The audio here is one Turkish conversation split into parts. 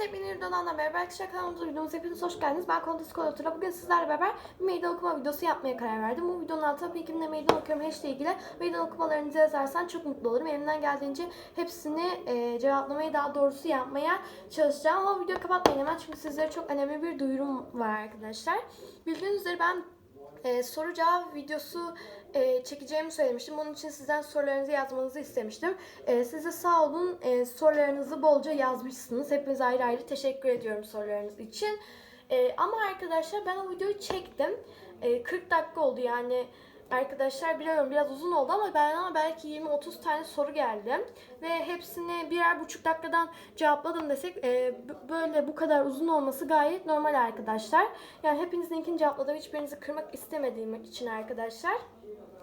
Herkese yeni videodan da arkadaşlar kanalımıza videomuza hepiniz hoş geldiniz. Ben Kontes Kolatura. Bugün sizlerle beraber bir meydan okuma videosu yapmaya karar verdim. Bu videonun altına tabii kimle meydan okuyorum hashtag ilgili meydan okumalarınızı yazarsan çok mutlu olurum. Elimden geldiğince hepsini e, cevaplamayı daha doğrusu yapmaya çalışacağım. Ama videoyu kapatmayın hemen çünkü sizlere çok önemli bir duyurum var arkadaşlar. Bildiğiniz üzere ben e, soru cevap videosu e, çekeceğimi söylemiştim. Bunun için sizden sorularınızı yazmanızı istemiştim. E, siz de sağ olun e, sorularınızı bolca yazmışsınız. Hepinize ayrı ayrı teşekkür ediyorum sorularınız için. E, ama arkadaşlar ben o videoyu çektim. E, 40 dakika oldu yani. Arkadaşlar biliyorum biraz uzun oldu ama ben ama belki 20-30 tane soru geldi. Ve hepsini birer buçuk dakikadan cevapladım desek e, böyle bu kadar uzun olması gayet normal arkadaşlar. Yani hepinizinkini cevapladım. Hiçbirinizi kırmak istemediğim için arkadaşlar.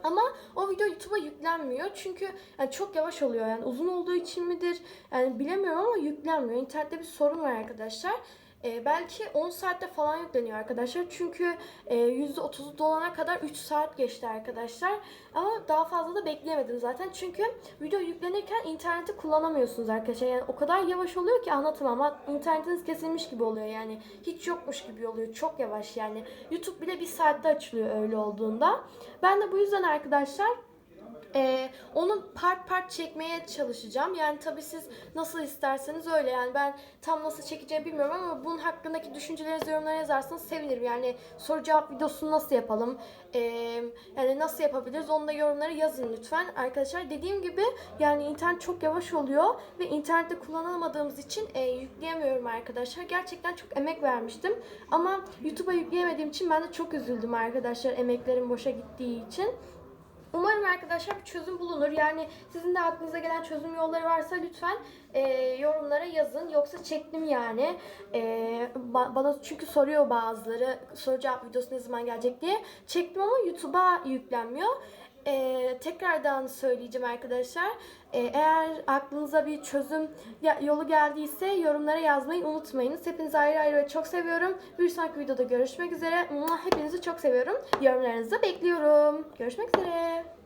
Ama o video YouTube'a yüklenmiyor. Çünkü yani çok yavaş oluyor. Yani uzun olduğu için midir? Yani bilemiyorum ama yüklenmiyor. İnternette bir sorun var arkadaşlar. Ee, belki 10 saatte falan yükleniyor arkadaşlar. Çünkü e, %30'u dolana kadar 3 saat geçti arkadaşlar. Ama daha fazla da bekleyemedim zaten. Çünkü video yüklenirken interneti kullanamıyorsunuz arkadaşlar. Yani o kadar yavaş oluyor ki anlatamam. Hat- İnternetiniz kesilmiş gibi oluyor yani. Hiç yokmuş gibi oluyor. Çok yavaş yani. YouTube bile bir saatte açılıyor öyle olduğunda. Ben de bu yüzden arkadaşlar ee, onu part part çekmeye çalışacağım. Yani tabii siz nasıl isterseniz öyle. Yani ben tam nasıl çekeceğimi bilmiyorum ama bunun hakkındaki düşüncelerinizi yorumlara yazarsanız sevinirim. Yani soru cevap videosunu nasıl yapalım? Ee, yani nasıl yapabiliriz? Onu da yorumlara yazın lütfen. Arkadaşlar dediğim gibi yani internet çok yavaş oluyor ve internette kullanamadığımız için e, yükleyemiyorum arkadaşlar. Gerçekten çok emek vermiştim. Ama YouTube'a yükleyemediğim için ben de çok üzüldüm arkadaşlar emeklerim boşa gittiği için. Umarım arkadaşlar bir çözüm bulunur. Yani sizin de aklınıza gelen çözüm yolları varsa lütfen e, yorumlara yazın. Yoksa çektim yani. E, ba- bana çünkü soruyor bazıları soru cevap videosu ne zaman gelecek diye. Çektim ama YouTube'a yüklenmiyor. E, tekrardan söyleyeceğim arkadaşlar. E, eğer aklınıza bir çözüm yolu geldiyse yorumlara yazmayı unutmayınız. Hepinizi ayrı ayrı ve çok seviyorum. Bir sonraki videoda görüşmek üzere. Hepinizi çok seviyorum. Yorumlarınızı bekliyorum. Görüşmek üzere.